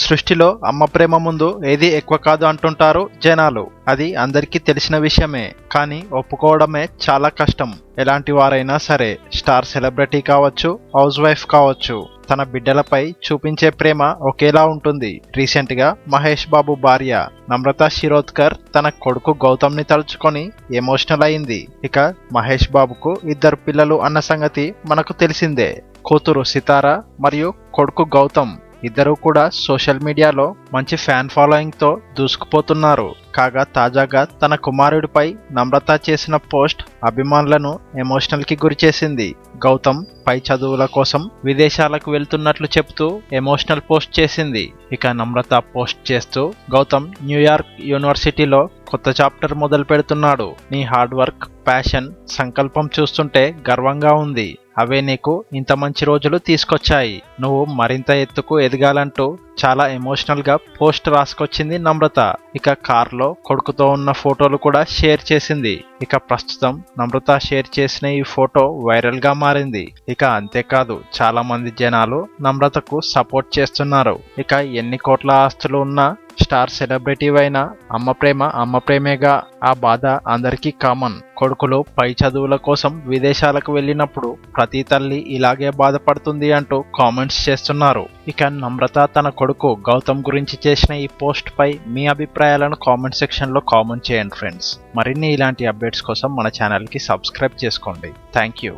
సృష్టిలో అమ్మ ప్రేమ ముందు ఏది ఎక్కువ కాదు అంటుంటారు జనాలు. అది అందరికీ తెలిసిన విషయమే కానీ ఒప్పుకోవడమే చాలా కష్టం. ఎలాంటి వారైనా సరే స్టార్ సెలబ్రిటీ కావచ్చు హౌస్ వైఫ్ కావచ్చు తన బిడ్డలపై చూపించే ప్రేమ ఒకేలా ఉంటుంది. రీసెంట్గా మహేష్ బాబు భార్య నమ్రత శిరోద్కర్ తన కొడుకు గౌతమ్ని తలుచుకొని ఎమోషనల్ అయింది. ఇక మహేష్ బాబుకు ఇద్దరు పిల్లలు అన్న సంగతి మనకు తెలిసిందే. కూతురు సితార మరియు కొడుకు గౌతమ్. ఇద్దరూ కూడా సోషల్ మీడియాలో మంచి ఫ్యాన్ ఫాలోయింగ్తో దూసుకుపోతున్నారు. కాగా తాజాగా తన కుమారుడిపై నమ్రత చేసిన పోస్ట్ అభిమానులను ఎమోషనల్కి గురిచేసింది. గౌతమ్ పై చదువుల కోసం విదేశాలకు వెళ్తున్నట్లు చెప్తూ ఎమోషనల్ పోస్ట్ చేసింది. ఇక నమ్రత పోస్ట్ చేస్తూ గౌతమ్ న్యూయార్క్ యూనివర్సిటీలో కొత్త చాప్టర్ మొదలు పెడుతున్నాడు నీ హార్డ్ వర్క్ ప్యాషన్ సంకల్పం చూస్తుంటే గర్వంగా ఉంది. అవే నీకు ఇంత మంచి రోజులు తీసుకొచ్చాయి. నువ్వు మరింత ఎత్తుకు ఎదగాలంటూ చాలా ఎమోషనల్గా పోస్ట్ రాసుకొచ్చింది నమ్రత. ఇక కార్లో కొడుకుతో ఉన్న ఫోటోలు కూడా షేర్ చేసింది. ఇక ప్రస్తుతం నమ్రత షేర్ చేసిన ఈ ఫోటో వైరల్గా మారింది. ఇక అంతేకాదు చాలా మంది జనాలు నమ్రతకు సపోర్ట్ చేస్తున్నారు. ఇక ఎన్ని కోట్ల ఆస్తులు ఉన్నా స్టార్ సెలబ్రిటీ అయిన అమ్మ ప్రేమ అమ్మ ప్రేమేగా ఆ బాధ అందరికీ కామన్ కొడుకులు పై చదువుల కోసం విదేశాలకు వెళ్ళినప్పుడు ప్రతి తల్లి ఇలాగే బాధపడుతుంది అంటూ కామెంట్స్ చేస్తున్నారు. ఇక నమ్రత తన కొడుకు గౌతమ్ గురించి చేసిన ఈ పోస్ట్ పై మీ అభిప్రాయాలను కామెంట్ సెక్షన్లో కామెంట్ చేయండి ఫ్రెండ్స్ మరిన్ని ఇలాంటి అప్డేట్స్ కోసం మన ఛానల్కి సబ్స్క్రైబ్ చేసుకోండి. Thank you